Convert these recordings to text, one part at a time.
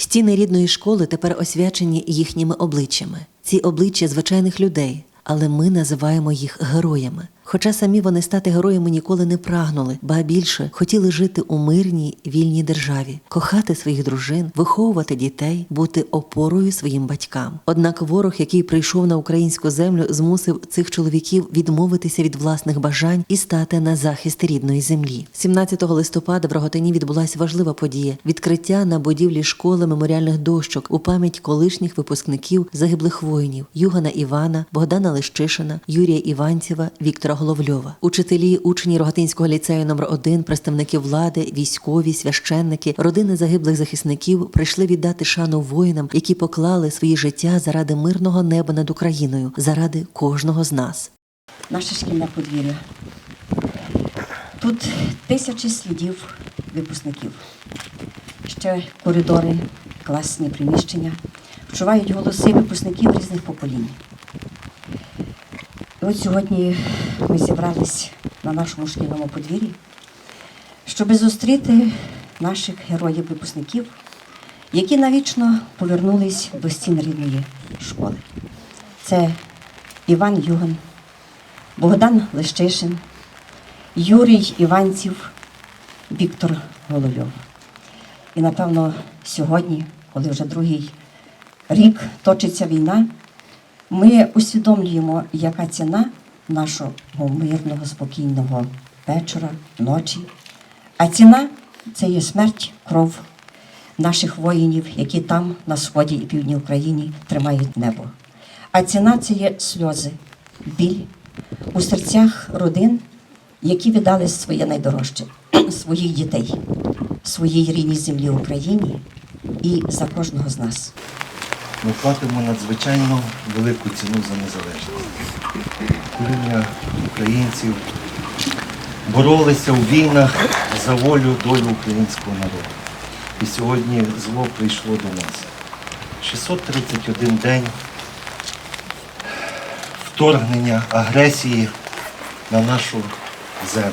Стіни рідної школи тепер освячені їхніми обличчями. Ці обличчя звичайних людей, але ми називаємо їх героями. Хоча самі вони стати героями ніколи не прагнули, ба більше хотіли жити у мирній вільній державі, кохати своїх дружин, виховувати дітей, бути опорою своїм батькам. Однак ворог, який прийшов на українську землю, змусив цих чоловіків відмовитися від власних бажань і стати на захист рідної землі. 17 листопада в Роготині відбулася важлива подія відкриття на будівлі школи меморіальних дощок у пам'ять колишніх випускників загиблих воїнів Югана Івана, Богдана Лещишина, Юрія Іванцєва, Віктора Головльова. Учителі, учні Рогатинського ліцею номер 1 представники влади, військові, священники, родини загиблих захисників прийшли віддати шану воїнам, які поклали свої життя заради мирного неба над Україною, заради кожного з нас. наше шкільне подвір'я. Тут тисячі слідів випускників. Ще коридори, класні приміщення. Вчувають голоси випускників різних поколінь. От сьогодні ми зібрались на нашому шкільному подвір'ї, щоб зустріти наших героїв-випускників, які навічно повернулись до стін рідної школи. Це Іван Юган, Богдан Лещишин, Юрій Іванців, Віктор Головльов. І напевно сьогодні, коли вже другий рік точиться війна, ми усвідомлюємо, яка ціна нашого мирного, спокійного вечора, ночі. А ціна це є смерть, кров наших воїнів, які там, на сході і півдні України, тримають небо. А ціна це є сльози, біль у серцях родин, які віддали своє найдорожче своїх дітей, своїй рідній землі Україні і за кожного з нас. Ми платимо надзвичайно велику ціну за незалежність. Покоління українців боролися у війнах за волю, долю українського народу. І сьогодні зло прийшло до нас. 631 день вторгнення агресії на нашу землю.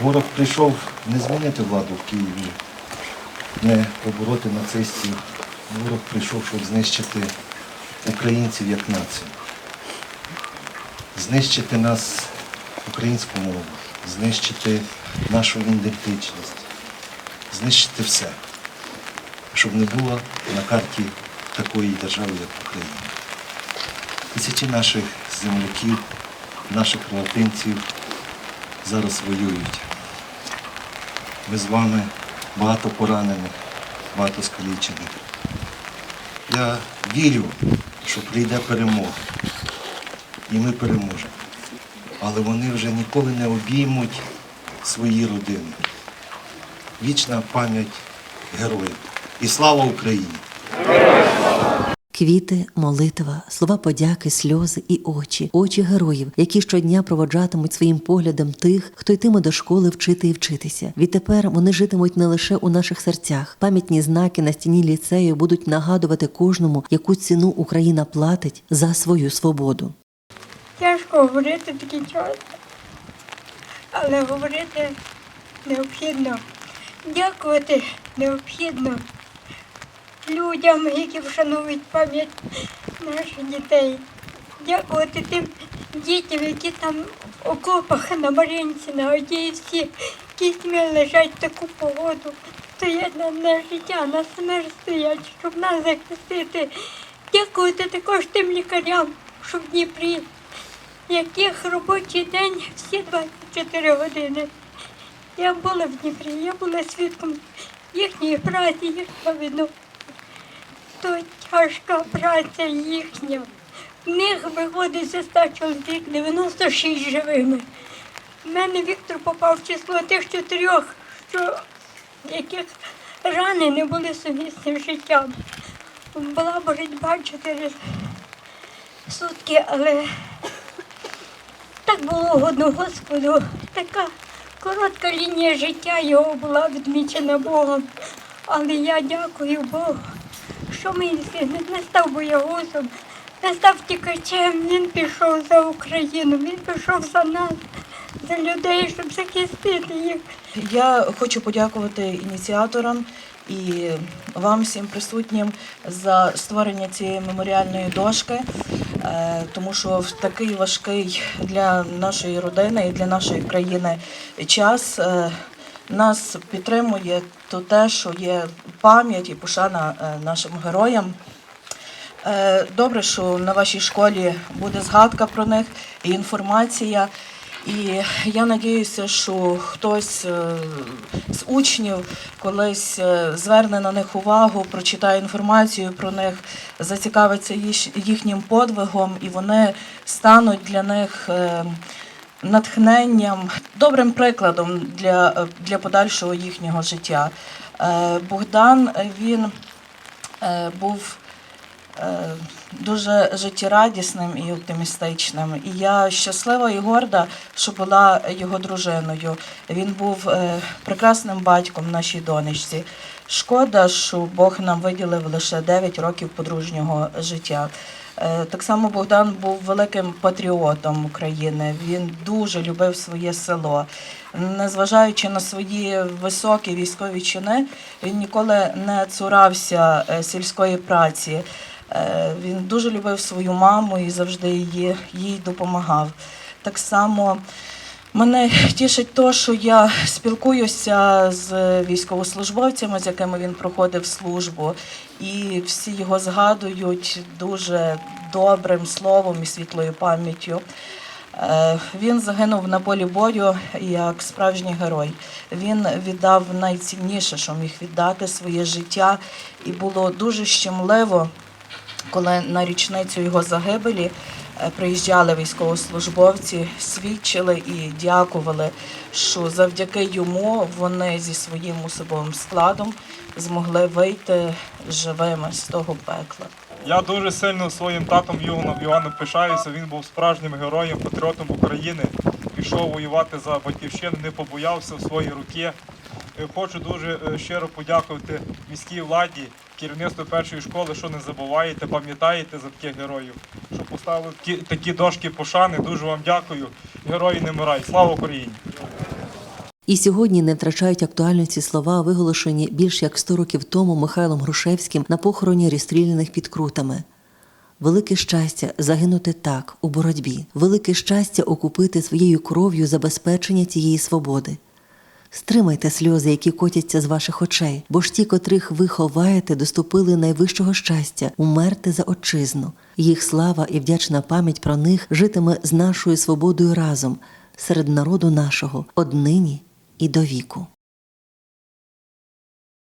Ворог прийшов не змінити владу в Києві, не побороти нацистів. Ворог прийшов, щоб знищити українців як націю. Знищити нас, українську мову, знищити нашу ідентичність, знищити все, щоб не було на карті такої держави, як Україна. Тисячі наших земляків, наших рогатинців зараз воюють. Ми з вами багато поранених, багато скалічених. Я вірю, що прийде перемога. І ми переможемо. Але вони вже ніколи не обіймуть свої родини. Вічна пам'ять героїв. І слава Україні! Квіти, молитва, слова подяки, сльози і очі, очі героїв, які щодня проводжатимуть своїм поглядом тих, хто йтиме до школи вчити і вчитися. Відтепер вони житимуть не лише у наших серцях. Пам'ятні знаки на стіні ліцею будуть нагадувати кожному, яку ціну Україна платить за свою свободу. Тяжко говорити такий час, але говорити необхідно. Дякувати необхідно людям, які вшановують пам'ять наших дітей. Дякувати тим дітям, які там в окопах на Маринці, на Одіївці, кістьми лежать в таку погоду, стоять на, на життя, на смерть стоять, щоб нас захистити. Дякувати також тим лікарям, що в Дніпрі яких робочий день всі 24 години. Я була в Дніпрі, я була свідком їхньої праці, їхнього відношення. То тяжка праця їхня. В них виходить 100 чоловік 96 живими. У мене Віктор попав в число тих чотирьох, що, яких рани не були сумісні з життям. Була боротьба 4 сутки, але так було угодно Господу. Така коротка лінія життя його була відмічена Богом. Але я дякую Богу, що мій син не став боягузом, не став тікачем, він пішов за Україну, він пішов за нас, за людей, щоб захистити їх. Я хочу подякувати ініціаторам і вам всім присутнім за створення цієї меморіальної дошки, е, тому що в такий важкий для нашої родини і для нашої країни час е, нас підтримує то те, що є пам'ять і пошана е, нашим героям. Е, Добре, що на вашій школі буде згадка про них і інформація. І я надіюся, що хтось е, з учнів колись зверне на них увагу, прочитає інформацію про них, зацікавиться їхнім подвигом, і вони стануть для них натхненням, добрим прикладом для, е, для подальшого їхнього життя. Е, Богдан він е, був дуже життєрадісним і оптимістичним. І я щаслива і горда, що була його дружиною. Він був е, прекрасним батьком нашій донечці. Шкода, що Бог нам виділив лише 9 років подружнього життя. Е, Так само Богдан був великим патріотом України. Він дуже любив своє село. Незважаючи на свої високі військові чини, він ніколи не цурався е, сільської праці. Він дуже любив свою маму і завжди її, їй допомагав. Так само мене тішить те, що я спілкуюся з військовослужбовцями, з якими він проходив службу, і всі його згадують дуже добрим словом і світлою пам'яттю. Е, Він загинув на полі бою як справжній герой. Він віддав найцінніше, що міг віддати своє життя, і було дуже щемливо, коли на річницю його загибелі е, приїжджали військовослужбовці, свідчили і дякували, що завдяки йому вони зі своїм особовим складом змогли вийти живими з того пекла. Я дуже сильно своїм татом Іваном Іваном пишаюся. Він був справжнім героєм, патріотом України. Пішов воювати за батьківщину, не побоявся в свої руки. Е, Хочу дуже е, щиро подякувати міській владі, керівництву першої школи, що не забуваєте, пам'ятаєте за таких героїв, що поставили такі, такі дошки пошани. Дуже вам дякую. Герої не мирають. Слава Україні! І сьогодні не втрачають актуальності слова, виголошені більш як 100 років тому Михайлом Грушевським на похороні розстріляних під крутами. Велике щастя загинути так у боротьбі, велике щастя окупити своєю кров'ю забезпечення цієї свободи. Стримайте сльози, які котяться з ваших очей, бо ж ті, котрих ви ховаєте, доступили найвищого щастя умерти за отчизну. Їх слава і вдячна пам'ять про них житиме з нашою свободою разом серед народу нашого, однині і до віку.